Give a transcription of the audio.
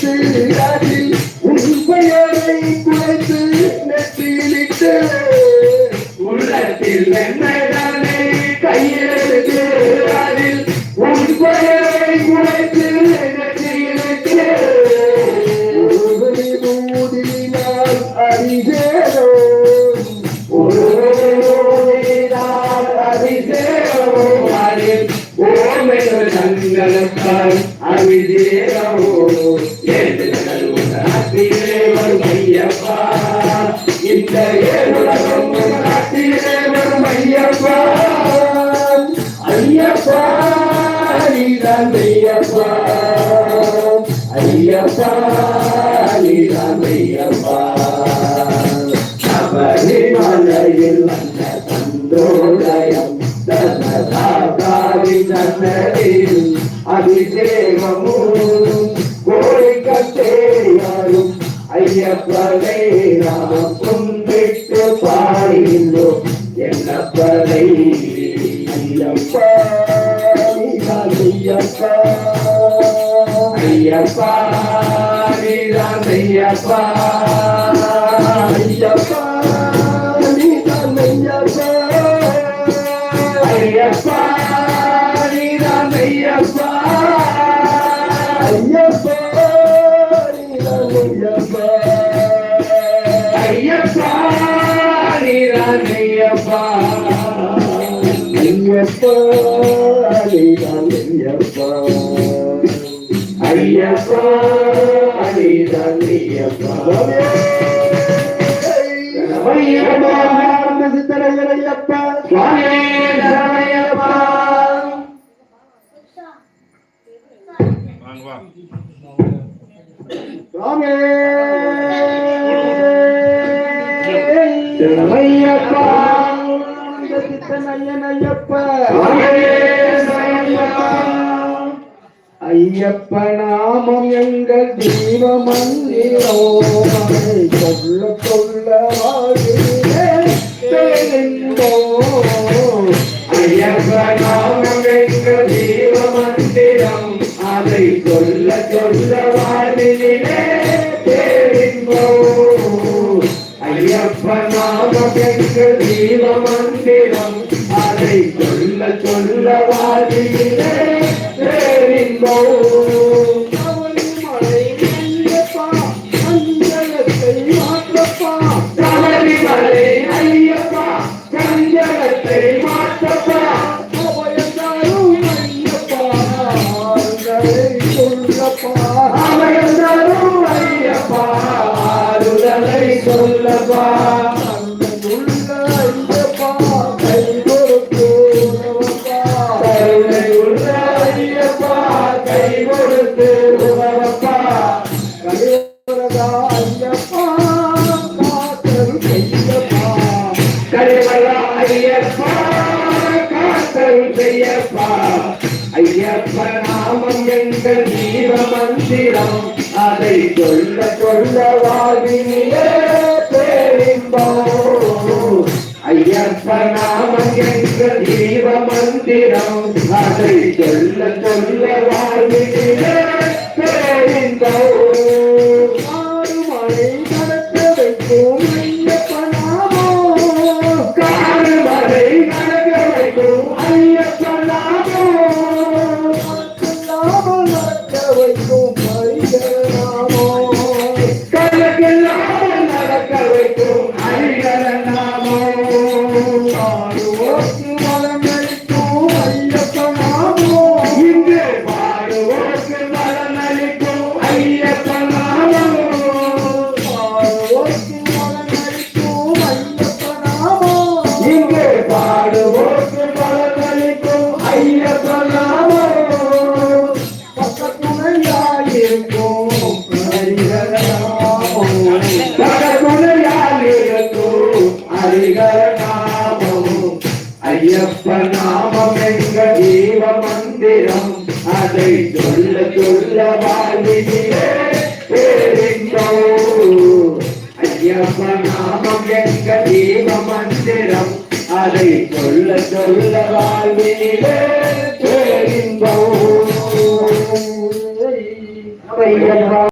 குறைத்து யாரி உன் பெயரை குறைத்து நெற்றியிலிட்டு உள்ளத்தில் என்னடானே கையெழுத்தாரில் உன் பெயரை குறைத்து நெற்றியிலிட்டு மூடினால் அறிகிறோம் தங்களுக்காய் அவிதேரமோ வரும் ஐயப்பா இந்த ஏழுலகம் நாட்டிலே வரும் ஐயப்பா ஐயப்பா நீதான் ஐயப்பா ஐயப்பா நீதான் ஐயப்பா కట్టేది అది ప్రేమము గోడి కట్టేయారు అయ్యప్పలేరా అయ్యప్ప అయ్యప్ప. అయ్యప్ప ஐயப்பா ஐயப்பா நீதான் ஐயப்பா ஐயப்பா நீதான் ஐயப்பா ஐயப்பா நீதான் ஐயப்பா ஐயப்பா நீதான் ஐயப்பா ஐயப்பா சித்தரையப்பா சுவாமியே சரணையப்பா வாங்க வா சுவாமி சரணையப்பா சித்தனையன் ஐயப்ப நாமம் எங்கள் ஜீவ மந்திரம் சொல்ல சொல்ல ஐயப்ப நாமம் எங்கள் ஜீவ மந்திரம் அதை சொல்ல சொல்ல வாழ்விலே மக்கள் தீப மந்திரம் அதை சொல்ல சொல்ல வாழ்வினோ சபரிமலை ஐயப்பா கஞ்சகத்தை மாற்றப்பா சொல்லப்பா அருளை சொல்லப்பா ஐயப்ப நாமம் எங்கள் ஜீவ மந்திரம் அதை சொல்ல சொல்ல வாழ்வினிலே பேரின்போம் ஐயப்ப நாமம் எங்கள் ஜீவ மந்திரம் அதை சொல்ல சொல்ல வாழ்வினிலே பேரின்போம். ಜನಾಗೋ కలిగనామము అయ్యప్ప నామమెంగ జీవ మందిరం. అదై చొల్ల చొల్ల వాలిది. అయ్యప్ప నామమెంగ జీవ మందిరం. అదై చొల్ల చొల్ల వాలిది పేరిందవు అయ్యప్ప